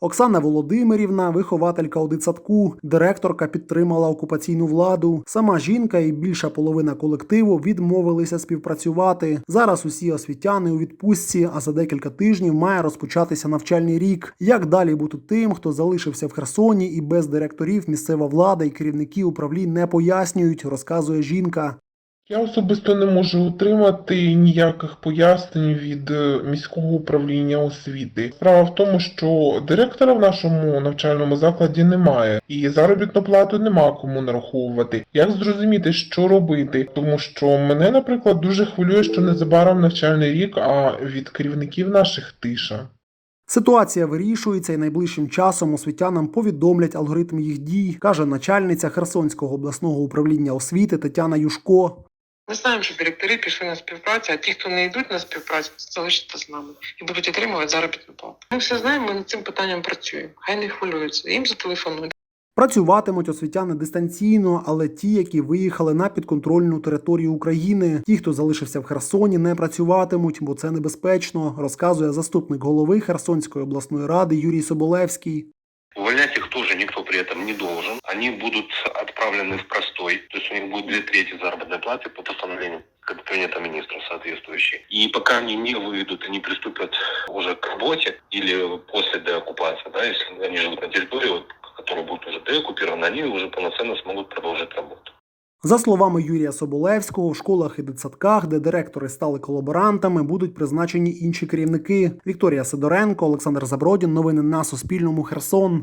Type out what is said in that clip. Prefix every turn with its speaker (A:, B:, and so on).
A: Оксана Володимирівна, вихователька у дитсадку, директорка підтримала окупаційну владу. Сама жінка і більша половина колективу відмовилися співпрацювати. Зараз усі освітяни у відпустці, а за декілька тижнів має розпочатися навчальний рік. Як далі бути тим, хто залишився в Херсоні і без директорів місцева влада і керівники управлінь не пояснюють, розказує жінка.
B: Я особисто не можу отримати ніяких пояснень від е, міського управління освіти. Справа в тому, що директора в нашому навчальному закладі немає, і заробітну плату нема кому нараховувати. Як зрозуміти, що робити? Тому що мене, наприклад, дуже хвилює, що незабаром навчальний рік, а від керівників наших тиша.
A: Ситуація вирішується і найближчим часом освітянам повідомлять алгоритм їх дій, каже начальниця Херсонського обласного управління освіти Тетяна Юшко.
C: Ми знаємо, що директори пішли на співпрацю, а ті, хто не йдуть на співпрацю, залишаться з нами і будуть отримувати заробітну плату. Ми все знаємо, ми над цим питанням працюємо. Хай не хвилюються. Їм зателефонують.
A: Працюватимуть освітяни дистанційно, але ті, які виїхали на підконтрольну територію України, ті, хто залишився в Херсоні, не працюватимуть, бо це небезпечно, розказує заступник голови Херсонської обласної ради Юрій Соболевський.
D: Увольнять их тоже никто при этом не должен. Они будут отправлены в простой, то есть у них будет две трети заработной платы по постановлению кабинета министра соответствующей. И пока они не выведут и не приступят уже к работе или после деоккупации, да, если они живут на территории, вот, которая будет уже деоккупирована, они уже полноценно смогут продолжать работу.
A: За словами Юрія Соболевського, в школах і дитсадках, де директори стали колаборантами, будуть призначені інші керівники. Вікторія Сидоренко, Олександр Забродін. Новини на Суспільному. Херсон.